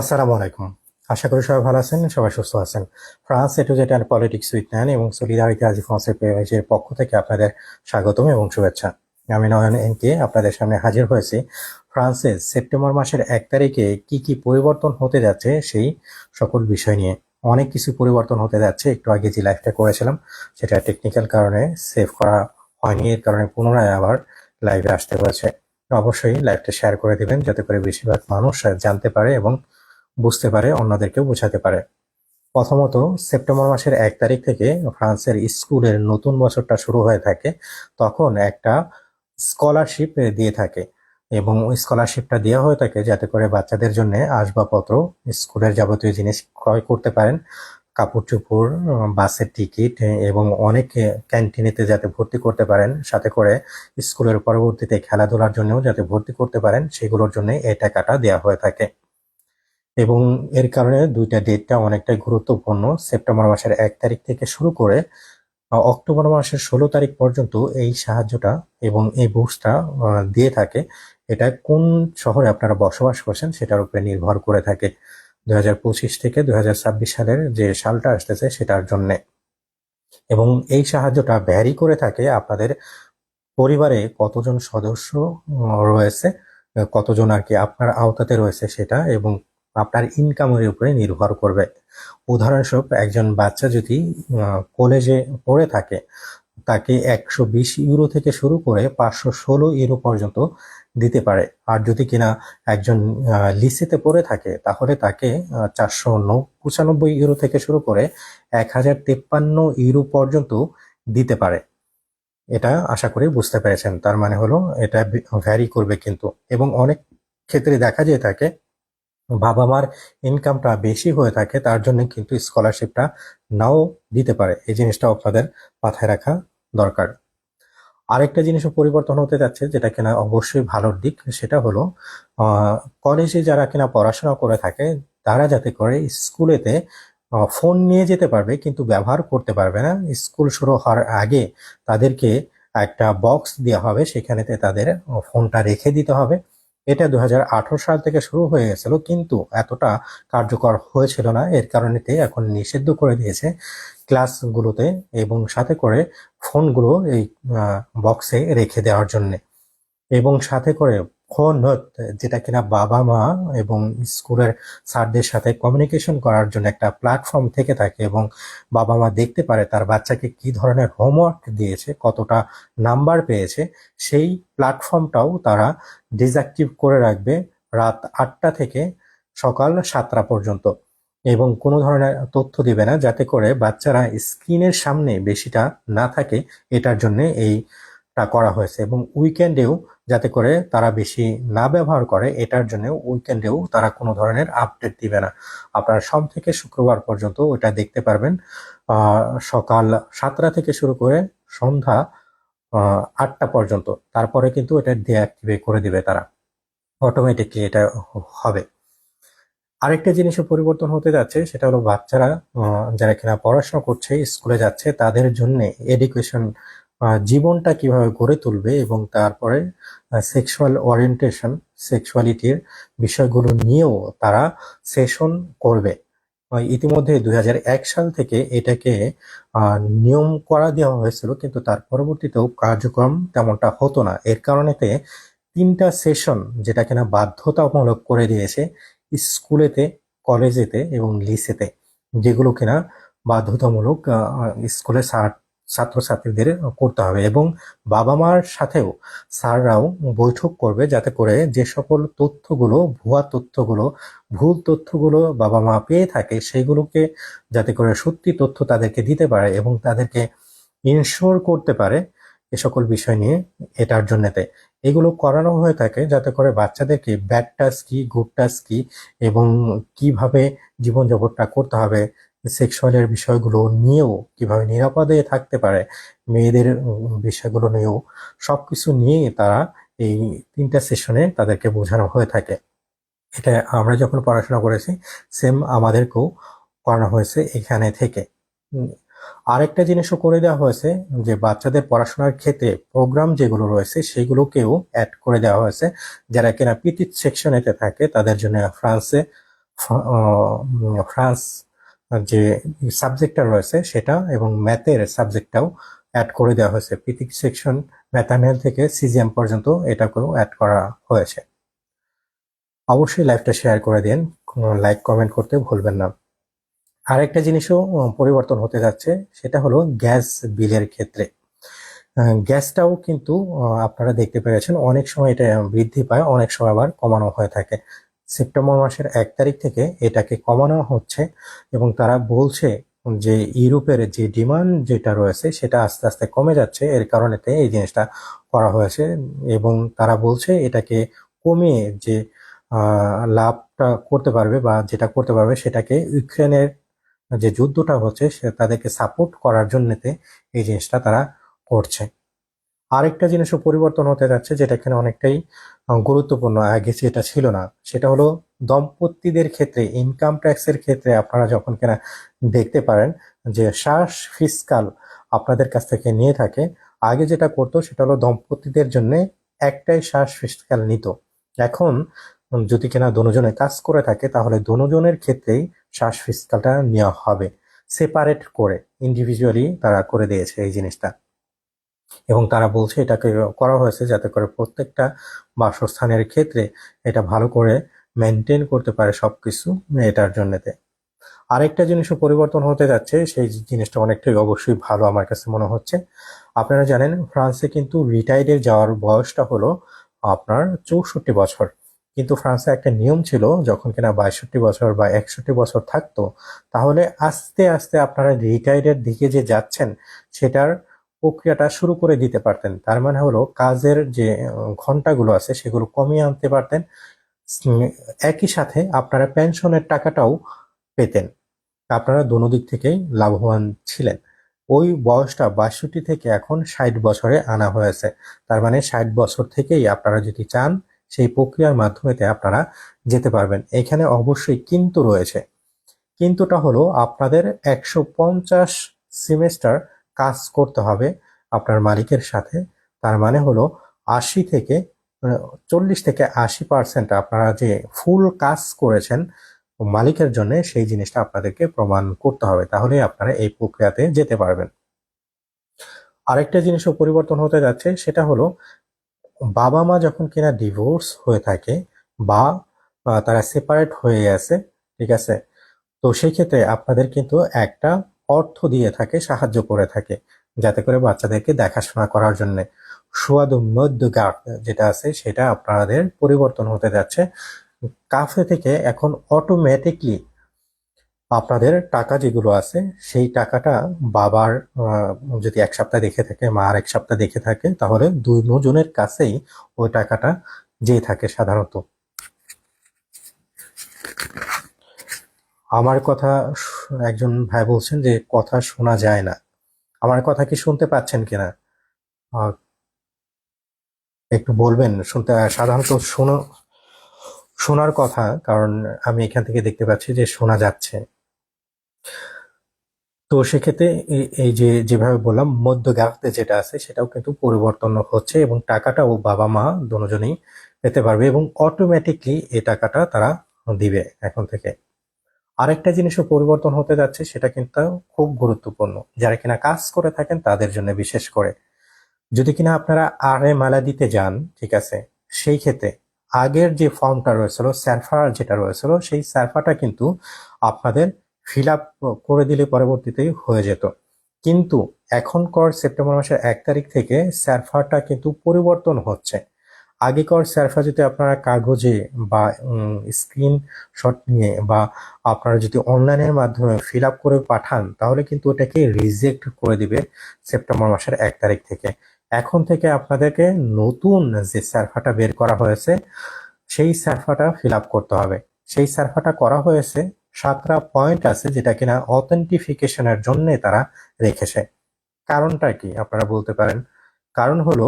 আসসালামু আলাইকুম। আশা করি সবাই ভালো আছেন, সবাই সুস্থ আছেন। ফ্রান্স এটু যেটা পলিটিক্স উইথ ন্যান এবং সলিডারিটি আজি ফ্রান্সের পেজের পক্ষ থেকে আপনাদের স্বাগতম এবং শুভেচ্ছা। আমি নয়ন এনকে, আপনাদের সামনে হাজির হয়েছি। ফ্রান্সে সেপ্টেম্বর মাসের এক তারিখে কি কি পরিবর্তন হতে যাচ্ছে সেই সকল বিষয় নিয়ে অনেক কিছু পরিবর্তন হতে যাচ্ছে। একটু আগে যে লাইভটা করেছিলাম, সেটা টেকনিক্যাল কারণে সেভ করা হয়নি, এর কারণে পুনরায় আবার লাইভে আসতে হয়েছে। অবশ্যই লাইভটা শেয়ার করে দিবেন, যাতে করে বেশিরভাগ মানুষ জানতে পারে এবং বুঝতে পারে, অন্যদেরকেও বোঝাতে পারে। প্রথমত, সেপ্টেম্বর মাসের এক তারিখ থেকে ফ্রান্সের স্কুলের নতুন বছরটা শুরু হয়ে থাকে। তখন একটা স্কলারশিপ দিয়ে থাকে এবং ওই স্কলারশিপটা দেওয়া হয়ে থাকে যাতে করে বাচ্চাদের জন্য আসবাবপত্র, স্কুলের যাবতীয় জিনিস ক্রয় করতে পারেন। কাপড় চোপড় বাসের টিকিট এবং অনেক ক্যান্টিনেতে যাতে ভর্তি করতে পারেন। সাথে করে স্কুলের পরবর্তীতে খেলাধুলার জন্যও যাতে ভর্তি করতে পারেন। সেগুলোর জন্য এই টাকাটা দেওয়া হয়ে থাকে। এবং এর কারণে দুইটা ডেটটা অনেকটাই গুরুত্বপূর্ণ। সেপ্টেম্বর মাসের এক তারিখ থেকে শুরু করে অক্টোবর মাসের ষোলো তারিখ পর্যন্ত এই সাহায্যটা এবং এই বুস্টটা দিয়ে থাকে। এটা কোন শহরে আপনারা বসবাস করছেন সেটার উপরে নির্ভর করে থাকে। দুই হাজার পঁচিশ থেকে দুই হাজার ছাব্বিশ সালের যে সালটা আসতেছে সেটার জন্যে। এবং এই সাহায্যটা ভ্যারি করে থাকে আপনাদের পরিবারে কতজন সদস্য রয়েছে, কতজন আর কি আপনার আওতাতে রয়েছে সেটা এবং আপনার ইনকামের উপরে নির্ভর করবে। উদাহরণস্বরূপ, একজন বাচ্চা যদি কলেজে পড়ে থাকে, তাকে একশো বিশ ইউরো থেকে শুরু করে পাঁচশো ষোলো ইউরো পর্যন্ত দিতে পারে। আর যদি কিনা একজন লিসিতে পড়ে থাকে, তাহলে তাকে চারশো পঁচানব্বই ইউরো থেকে শুরু করে এক হাজার তেপ্পান্ন ইউরো পর্যন্ত দিতে পারে। এটা আশা করি বুঝতে পেরেছেন। তার মানে হলো, এটা ভ্যারি করবে কিন্তু। এবং অনেক ক্ষেত্রে দেখা যেয়ে থাকে বাবা মার ইনকামটা বেশি হয়ে থাকে, তার জন্য কিন্তু স্কলারশিপটা নাও দিতে পারে। এই জিনিসটা আপনাদের মাথায় রাখা দরকার। আরেকটা জিনিসও পরিবর্তন হতে যাচ্ছে, যেটা কিনা অবশ্যই ভালোর দিক, সেটা হলো কলেজে যারা কিনা পড়াশোনা করে থাকে, তারা যাতে করে স্কুলেতে ফোন নিয়ে যেতে পারবে, কিন্তু ব্যবহার করতে পারবে না। স্কুল শুরু হওয়ার আগে তাদেরকে একটা বক্স দেওয়া হবে, সেখানেতে তাদের ফোনটা রেখে দিতে হবে। এটা দু হাজার আঠারো সাল থেকে শুরু হয়ে গেছিল, কিন্তু এতটা কার্যকর হয়েছিল না। এর কারণেতে এখন নিষিদ্ধ করে দিয়েছে ক্লাসগুলোতে এবং সাথে করে ফোনগুলো এই বক্সে রেখে দেওয়ার জন্যে। এবং সাথে করে ফোন যেটা কিনা বাবা মা এবং স্কুলের স্যারদের সাথে কমিউনিকেশন করার জন্য একটা প্ল্যাটফর্ম থেকে থাকে এবং বাবা মা দেখতে পারে তার বাচ্চাকে কি ধরনের হোমওয়ার্ক দিয়েছে, কতটা নাম্বার পেয়েছে, সেই প্ল্যাটফর্মটাও তারা ডিসঅ্যাক্টিভ করে রাখবে রাত আটটা থেকে সকাল সাতটা পর্যন্ত। এবং কোনো ধরনের তথ্য দিবে না, যাতে করে বাচ্চারা স্ক্রিনের সামনে বেশিটা না থাকে, এটার জন্য এইটা করা হয়েছে এবং উইকেন্ডেও যাতে করে তারা বেশি না ব্যবহার করে, এটার জন্য উইকেন্ডেও তারা কোনো ধরনের আপডেট দিবে না। আপনারা সোম থেকে শুক্রবার পর্যন্ত ওটা দেখতে পারবেন। সকাল সাতটা থেকে শুরু করে সন্ধ্যা আটটা পর্যন্ত। তারপরে কিন্তু এটা ডিঅ্যাক্টিভেট করে দিবে তারা। অটোমেটিকলি এটা হবে। আরেকটা জিনিসের পরিবর্তন হতে যাচ্ছে, সেটা হলো বাচ্চারা যারা কিনা পড়াশোনা করছে, স্কুলে যাচ্ছে, তাদের জন্য এডুকেশন জীবনটা কীভাবে গড়ে তুলবে এবং তারপরে সেক্সুয়াল ওরিয়েন্টেশন সেক্সুয়ালিটির বিষয়গুলো নিয়েও তারা সেশন করবে। ইতিমধ্যে দু হাজার এক সাল থেকে এটাকে নিয়ম করা দেওয়া হয়েছিল, কিন্তু তার পরবর্তীতেও কার্যক্রম তেমনটা হতো না। এর কারণেতে তিনটা সেশন যেটা কিনা বাধ্যতামূলক করে দিয়েছে স্কুলেতে, কলেজেতে এবং লিসেতে, যেগুলো কিনা বাধ্যতামূলক স্কুলে ছাত্র ছাত্রছাত্রীদের করতে হবে এবং বাবা মার সাথেও স্যাররাও বৈঠক করবে যাতে করে যে সকল তথ্যগুলো, ভুয়া তথ্যগুলো, ভুল তথ্যগুলো বাবা মা পেয়ে থাকে সেগুলোকে যাতে করে সত্যি তথ্য তাদেরকে দিতে পারে এবং তাদেরকে ইনশোর করতে পারে এ সকল বিষয় নিয়ে এটার জন্যতে। এগুলো করানো হয়ে থাকে যাতে করে বাচ্চাদেরকে ব্যাড টাচ কি গুড টাচ কি এবং কীভাবে জীবনযাপনটা করতে হবে সেক্সুয়ালের বিষয়গুলো নিয়েও কীভাবে নিরাপদে থাকতে পারে, মেয়েদের বিষয়গুলো নিয়েও সবকিছু নিয়ে তারা এই তিনটা সেশনে তাদেরকে বোঝানো হয়ে থাকে। এটা আমরা যখন পড়াশোনা করেছি সেম আমাদেরকেও করানো হয়েছে এখানে থেকে। আরেকটা জিনিসও করে দেওয়া হয়েছে যে বাচ্চাদের পড়াশোনার ক্ষেত্রে প্রোগ্রাম যেগুলো রয়েছে সেগুলোকেও অ্যাড করে দেওয়া হয়েছে। যারা কিনা পিটি সেকশনেতে থাকে তাদের জন্য ফ্রান্সে ফ্রান্স যে সাবজেক্টটা রয়েছে সেটা এবং ম্যাথের সাবজেক্টটাও অ্যাড করে দেওয়া হয়েছে। পিটিক সেকশন ম্যাথামেল থেকে সিজিএম পর্যন্ত এটাকেও অ্যাড করা হয়েছে। অবশ্যই লাইভটা শেয়ার করে দিন লাইক কমেন্ট করতে ভুলবেন না। আরেকটা জিনিসও পরিবর্তন হতে যাচ্ছে, সেটা হলো গ্যাস বিলের ক্ষেত্রে। গ্যাসটাও কিন্তু আপনারা দেখতে পেরেছেন, অনেক সময় এটা বৃদ্ধি পায়, অনেক সময় আবার কমানো হয়ে থাকে। সেপ্টেম্বর মাসের এক তারিখ থেকে এটাকে কমানো হচ্ছে এবং তারা বলছে যে ইউরোপের যে ডিমান্ড যেটা রয়েছে সেটা আস্তে আস্তে কমে যাচ্ছে। এর কারণেতে এই জিনিসটা করা হয়েছে এবং তারা বলছে এটাকে কমিয়ে যে লাভটা করতে পারবে বা যেটা করতে পারবে সেটাকে ইউক্রেনের যে যুদ্ধটা হচ্ছে সে তাদেরকে সাপোর্ট করার জন্যতে এই জিনিসটা তারা করছে। আরেকটা জিনিসও পরিবর্তন হতে যাচ্ছে যেটা এখানে অনেকটাই গুরুত্বপূর্ণ আগে যেটা ছিল না। সেটা হলো দম্পতিদের ক্ষেত্রে ইনকাম ট্যাক্সের ক্ষেত্রে আপনারা যখন কিনা দেখতে পারেন যে শ্বাস ফিসকাল আপনাদের কাছ থেকে নিয়ে থাকে, আগে যেটা করতো সেটা হলো দম্পতিদের জন্য একটাই শ্বাস ফিসকাল নিত। এখন যদি কিনা দুজনে কাজ করে থাকে, তাহলে দুজনের ক্ষেত্রেই শ্বাস ফিসকালটা নেওয়া হবে। সেপারেট করে ইন্ডিভিজুয়ালি তারা করে দিয়েছে এই জিনিসটা। এবং তারা বলছে এটাকে করা হয়েছে যাতে করে প্রত্যেকটা বাসস্থানের ক্ষেত্রে এটা ভালো করে মেনটেন করতে পারে সবকিছু এটার জন্যতে। আরেকটা জিনিসও পরিবর্তন হতে যাচ্ছে, সেই জিনিসটা অনেকটাই অবশ্যই ভালো আমার কাছে মনে হচ্ছে। আপনারা জানেন, ফ্রান্সে কিন্তু রিটায়ার্ডের যাওয়ার বয়সটা হলো আপনার চৌষট্টি বছর। কিন্তু ফ্রান্সে একটা নিয়ম ছিল, যখন কিনা বাষট্টি বছর বা একষট্টি বছর থাকতো, তাহলে আস্তে আস্তে আপনারা রিটায়ার্ডের দিকে যে যাচ্ছেন, সেটার প্রক্রিয়াটা শুরু করে দিতে পারতেন। তার মানে হলো কাজের যে ঘন্টাগুলো আছে সেগুলো কমিয়ে আনতে পারতেন। একই সাথে আপনারা পেনশনের টাকাটাও পেতেন। আপনারা দোনো দিক থেকেই লাভবান ছিলেন। ওই বয়সটা বাষট্টি থেকে এখন ষাট বছরে আনা হয়েছে। তার মানে ষাট বছর থেকেই আপনারা যদি চান, সেই প্রক্রিয়ার মাধ্যমেতে আপনারা যেতে পারবেন। এখানে অবশ্যই কিন্তু রয়েছে। কিন্তুটা হলো আপনাদের একশো পঞ্চাশ সেমেস্টার কাজ করতে হবে আপনার মালিকের সাথে। তার মানে হলো আশি থেকে চল্লিশ থেকে আশি পার্সেন্ট আপনারা যে ফুল কাজ করেছেন মালিকের জন্য সেই জিনিসটা আপনাদেরকে প্রমাণ করতে হবে। তাহলে আপনারা এই প্রক্রিয়াতে যেতে পারবেন। আরেকটা জিনিসও পরিবর্তন হতে যাচ্ছে, সেটা হলো বাবা মা যখন কিনা ডিভোর্স হয়ে থাকে বা তারা সেপারেট হয়ে আছে ঠিক আছে? তো সেই ক্ষেত্রে আপনাদের কিন্তু একটা অর্থ দিয়ে থাকে, সাহায্য করে থাকে, যাতে করে বাচ্চাদেরকে দেখাশোনা করার জন্য। সুয়াদ মধ্যগার যেটা আছে, সেটা আপনাদের পরিবর্তন হতে যাচ্ছে। কাফে থেকে এখন অটোমেটিকলি আপনাদের টাকা যেগুলো আছে, সেই টাকাটা বাবার যদি এক সপ্তাহ দেখে থাকে মার এক সপ্তাহ দেখে থাকে, তাহলে দুজনের কাছেই ওই টাকাটা যেয়ে থাকে সাধারণত। আমার কথা একজন ভাই বলছেন যে কথা শোনা যায় না। আমার কথা কি শুনতে পাচ্ছেন কিনা? একটু বলবেন, শুনতে সাধারণত শোনো, শোনার কথা, কারণ আমি এখান থেকে দেখতে পাচ্ছি যে শোনা যাচ্ছে। তো সেক্ষেত্রে এই যে, যেভাবে বললাম মধ্যগাতে যেটা আছে, সেটাও কিন্তু পরিবর্তন হচ্ছে এবং টাকাটাও বাবা মা দুজনেই পেতে পারবে এবং অটোমেটিকলি এই টাকাটা তারা দিবে এখন থেকে। আরেকটা জিনিসও পরিবর্তন হতে যাচ্ছে, সেটা কিন্তু খুব গুরুত্বপূর্ণ। যারা কিনা কাজ করে থাকেন, তাদের জন্য বিশেষ করে। যদি কিনা আপনারা আর মালা দিতে যান, ঠিক আছে, সেই ক্ষেত্রে আগের যে ফর্মটা রয়েছিল স্যারফা যেটা রয়েছিল, সেই স্যারফাটা কিন্তু আপনাদের ফিল আপ করে দিলে পরবর্তীতেই হয়ে যেত। কিন্তু এখনকার সেপ্টেম্বর মাসের এক তারিখ থেকে স্যারফাটা কিন্তু পরিবর্তন হচ্ছে। আগেকার স্যারফা যদি আপনারা কাগজে বা স্ক্রিন শট নিয়ে বা আপনারা যদি অনলাইনের মাধ্যমে ফিল আপ করে পাঠান, তাহলে কিন্তু ওটাকে রিজেক্ট করে দিবে সেপ্টেম্বর মাসের এক তারিখ থেকে। এখন থেকে আপনাদেরকে নতুন যে সার্ফাটা বের করা হয়েছে, সেই সার্ফাটা ফিল আপ করতে হবে। সেই সার্ফাটা করা হয়েছে, সাতটা পয়েন্ট আছে যেটা কিনা অথেন্টিফিকেশনের জন্য তারা রেখেছে। কারণটা কি আপনারা বলতে পারেন? কারণ হলো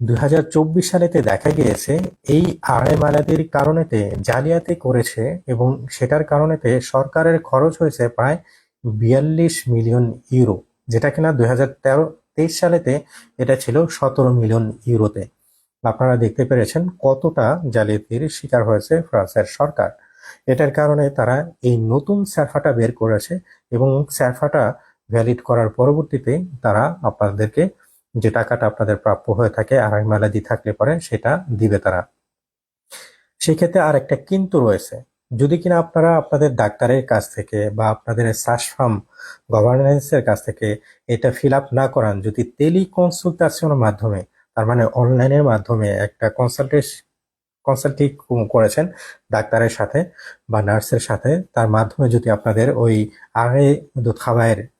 দুই হাজার চব্বিশ সালেতে দেখা গিয়েছে, এই আড়াই মালাদির কারণেতে জালিয়াতি করেছে এবং সেটার কারণেতে সরকারের খরচ হয়েছে প্রায় বিয়াল্লিশ মিলিয়ন ইউরো, যেটা কিনা দুই হাজার তেরো তেইশ সালেতে এটা ছিল সতেরো মিলিয়ন ইউরোতে। আপনারা দেখতে পেরেছেন কতটা জালিয়াতির শিকার হয়েছে ফ্রান্সের সরকার। এটার কারণে তারা এই নতুন স্যারফাটা বের করেছে এবং স্যারফাটা ভ্যালিড করার পরবর্তীতে তারা আপনাদেরকে যে টাকাটা আপনাদের প্রাপ্য হয়ে থাকে, আড়াই মেলাদি থাকলে পরে সেটা দিবে তারা। সেক্ষেত্রে আর একটা কিন্তু রয়েছে। যদি কিনা আপনারা আপনাদের ডাক্তারের কাছ থেকে বা আপনাদের সার্চ ফার্ম গভর্নেন্সের কাছ থেকে এটা ফিল আপ না করান, যদি টেলি কনসালটেশনের মাধ্যমে, তার মানে অনলাইনের মাধ্যমে একটা কনসালটেশ, কনসাল্টিং করেছেন ডাক্তারের সাথে বা নার্সের সাথে, তার মাধ্যমে যদি আপনাদের ওই আগে দুধ খাবারের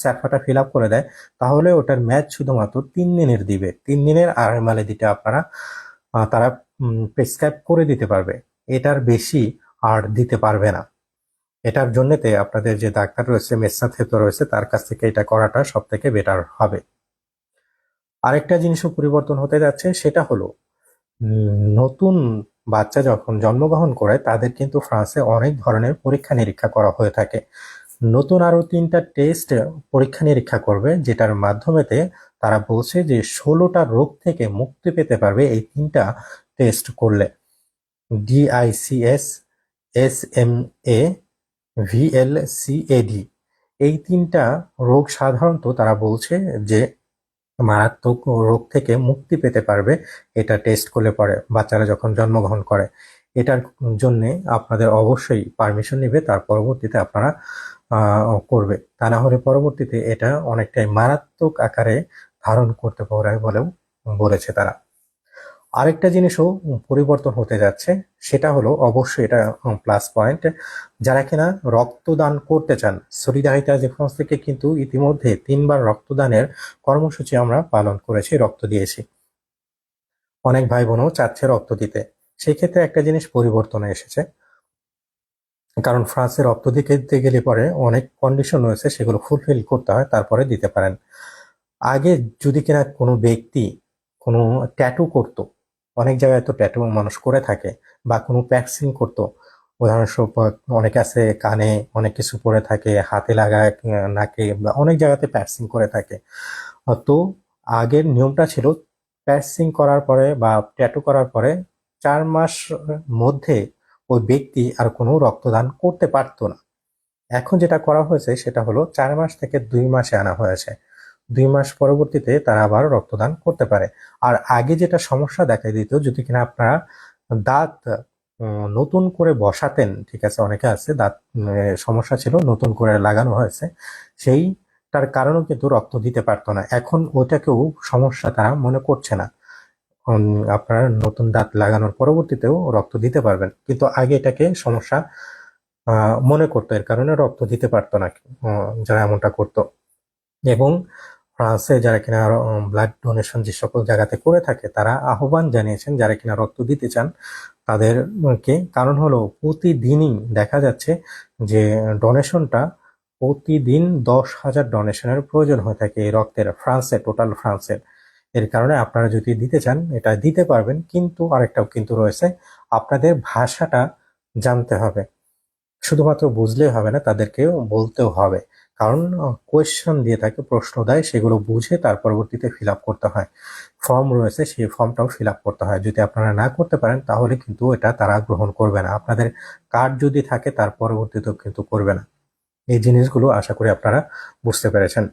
স্যাফাটা ফিল আপ করে দেয়, তাহলে ওটার ম্যাচ শুধুমাত্র তিন দিনের দিবে। তিন দিনের মালে দিতে আপনারা তারা প্রেসক্রাইব করে দিতে পারবে। এটার বেশি আর দিতে পারবে না। এটার জন্যতে আপনাদের যে ডাক্তার রয়েছে মেসাথেতো রয়েছে, তার কাছ থেকে এটা করাটা সব থেকে বেটার হবে। আরেকটা জিনিসও পরিবর্তন হতে যাচ্ছে, সেটা হলো নতুন বাচ্চা যখন জন্মগ্রহণ করে, তাদের কিন্তু ফ্রান্সে অনেক ধরনের পরীক্ষা নিরীক্ষা করা হয়ে থাকে। নতুন আরও তিনটা টেস্ট পরীক্ষা নিরীক্ষা করবে, যেটার মাধ্যমেতে তারা বলছে যে ষোলোটা রোগ থেকে মুক্তি পেতে পারবে এই তিনটা টেস্ট করলে। ডিআইসিএস এস এম এ ভিএলসিএডি এই তিনটা রোগ সাধারণত তারা বলছে যে মারাত্মক রোগ থেকে মুক্তি পেতে পারবে, এটা টেস্ট করলে পরে বাচ্চারা যখন জন্মগ্রহণ করে। এটার জন্যে আপনাদের অবশ্যই পারমিশন নেবে, তার পরবর্তীতে আপনারা করবে। তা না হলে পরবর্তীতে এটা অনেকটাই মারাত্মক আকারে ধারণ করতে পারে বলেও বলেছে তারা। আরেকটা জিনিসও পরিবর্তন হতে যাচ্ছে, সেটা হলো অবশ্যই এটা প্লাস পয়েন্ট যারা কিনা রক্তদান করতে চান সলিডারিতা ডিফেন্স থেকে কিন্তু ইতিমধ্যে তিনবার রক্তদানের কর্মসূচি আমরা পালন করেছি, রক্ত দিয়েছি। অনেক ভাই বোনও চাচ্ছে রক্ত দিতে। সেই ক্ষেত্রে একটা জিনিস পরিবর্তন এসেছে কারণ ফ্রান্সের রক্ত দিতে গেলে পরে অনেক কন্ডিশন রয়েছে, সেগুলো ফুলফিল করতে হয়, তারপরে দিতে পারেন। আগে যদি কিনা কোনো ব্যক্তি কোনো ট্যাটু করত, অনেক জায়গায় তো ট্যাটু মানুষ করে থাকে বা কোনো প্যাক্সিং করতো। উদাহরণস্বরূপ, অনেকে আছে কানে অনেক কিছু পরে থাকে, হাতে লাগায় নাকে বা অনেক জায়গাতে প্যাক্সিং করে থাকে। তো আগের নিয়মটা ছিল প্যাক্সিং করার পরে বা ট্যাটু করার পরে চার মাস মধ্যে ওই ব্যক্তি আর কোনো রক্তদান করতে পারতো না। এখন যেটা করা হয়েছে সেটা হলো চার মাস থেকে দুই মাসে আনা হয়েছে। দুই মাস পরবর্তীতে তারা আবার রক্তদান করতে পারে। আর আগে যেটা সমস্যা দেখা দিত, যদি কিনা আপনারা দাঁত নতুন করে বসাতেন, ঠিক আছে, অনেকে আছে, দাঁত সমস্যা ছিল, নতুন করে লাগানো হয়েছে, সেইটার কারণেও কিন্তু রক্ত দিতে পারতো না। এখন ওটাকেও সমস্যা তারা মনে করছে না। আপনারা নতুন দাঁত লাগানোর পরবর্তীতেও রক্ত দিতে পারবেন। কিন্তু আগে এটাকে সমস্যা মনে করতো, এর কারণে রক্ত দিতে পারতো না যারা এমনটা করতো। এবং ফ্রান্সে যারা কিনা ব্লাড ডোনেশন যে সকল জায়গাতে করে থাকে, তারা আহ্বান জানিয়েছেন, যারা কিনা রক্ত দিতে চান, তাদেরকে কারণ হলো প্রতিদিনই দেখা যাচ্ছে যে ডোনেশনটা প্রতিদিন দশ হাজার ডোনেশনের প্রয়োজন হয়ে থাকে এই রক্তের, ফ্রান্সে টোটাল ফ্রান্সের। এর কারণে আপনারা যদি দিতে চান, এটা দিতে পারবেন, কিন্তু আরেকটাও কিন্তু রয়েছে, আপনাদের ভাষাটা জানতে হবে। শুধুমাত্র বুঝলেই হবে না তাদেরকে বলতেও হবে। কারণ কোয়েশ্চন দিয়ে থাকে প্রশ্ন দেয়, সেগুলো বুঝে তার পরবর্তীতে ফিল করতে হয়। ফর্ম রয়েছে, সেই ফর্মটাও ফিল করতে হয়। যদি আপনারা না করতে পারেন, তাহলে কিন্তু এটা তারা গ্রহণ করবে না। আপনাদের কার্ড যদি থাকে, তার পরবর্তীতেও কিন্তু করবে না। এই জিনিসগুলো আশা করি আপনারা বুঝতে পেরেছেন।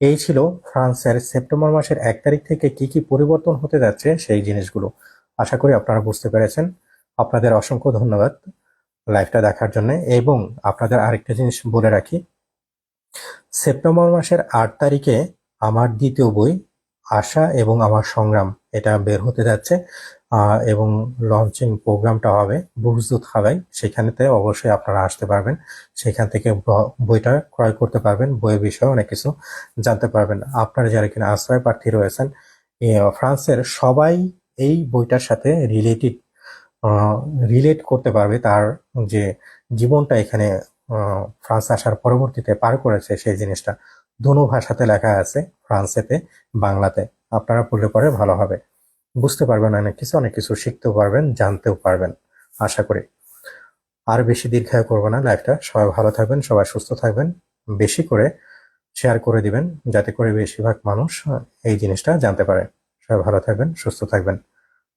এই ছিল ফ্রান্সের সেপ্টেম্বর মাসের এক তারিখ থেকে কি কি পরিবর্তন হতে যাচ্ছে সেই জিনিসগুলো। আশা করি আপনারা বুঝতে পেরেছেন। আপনাদের অসংখ্য ধন্যবাদ লাইভটা দেখার জন্য। এবং আপনাদের আরেকটা জিনিস বলে রাখি, সেপ্টেম্বর মাসের আট তারিখে আমার দ্বিতীয় বই আশা এবং আমার সংগ্রাম, এটা বের হতে যাচ্ছে এবং লঞ্চিং প্রোগ্রামটা হবে বুকজুত হাওয়াই সেখানেতে অবশ্যই আপনারা আসতে পারবেন, সেখান থেকে বইটা ক্রয় করতে পারবেন, বইয়ের বিষয়ে অনেক কিছু জানতে পারবেন। আপনারা যারা কিনা আশ্রয় প্রার্থী রয়েছেন ফ্রান্সের সবাই এই বইটার সাথে রিলেটেড রিলেট করতে পারবে তার যে জীবনটা এখানে ফ্রান্স আসার পরবর্তীতে পার করেছে সেই জিনিসটা। দোনো ভাষাতে লেখা আছে, ফ্রান্সেতে, বাংলাতে। আপনারা পড়লে পরে ভালো হবে। বুঝতে পারবেন অনেক কিছু অনেক কিছু শিখতেও পারবেন, জানতেও পারবেন, আশা করি। আর বেশি দীর্ঘায়ু করব না লাইফটা। সবাই ভালো থাকবেন, সবাই সুস্থ থাকবেন। বেশি করে শেয়ার করে দিবেন, যাতে করে বেশিরভাগ মানুষ এই জিনিসটা জানতে পারে। সবাই ভালো থাকবেন, সুস্থ থাকবেন।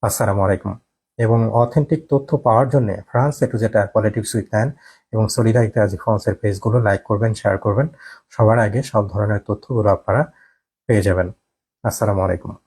আসসালামু আলাইকুম। এবং অথেন্টিক তথ্য পাওয়ার জন্য ফ্রান্স এ টু জেড আর পলিটিক্স উইথ ন্যান এবং সলিডারিটি আজি ফ্রান্সের পেজগুলো লাইক করবেন শেয়ার করবেন। সবার আগে সব ধরনের তথ্যগুলো আপনারা পেয়ে যাবেন। আসসালামু আলাইকুম।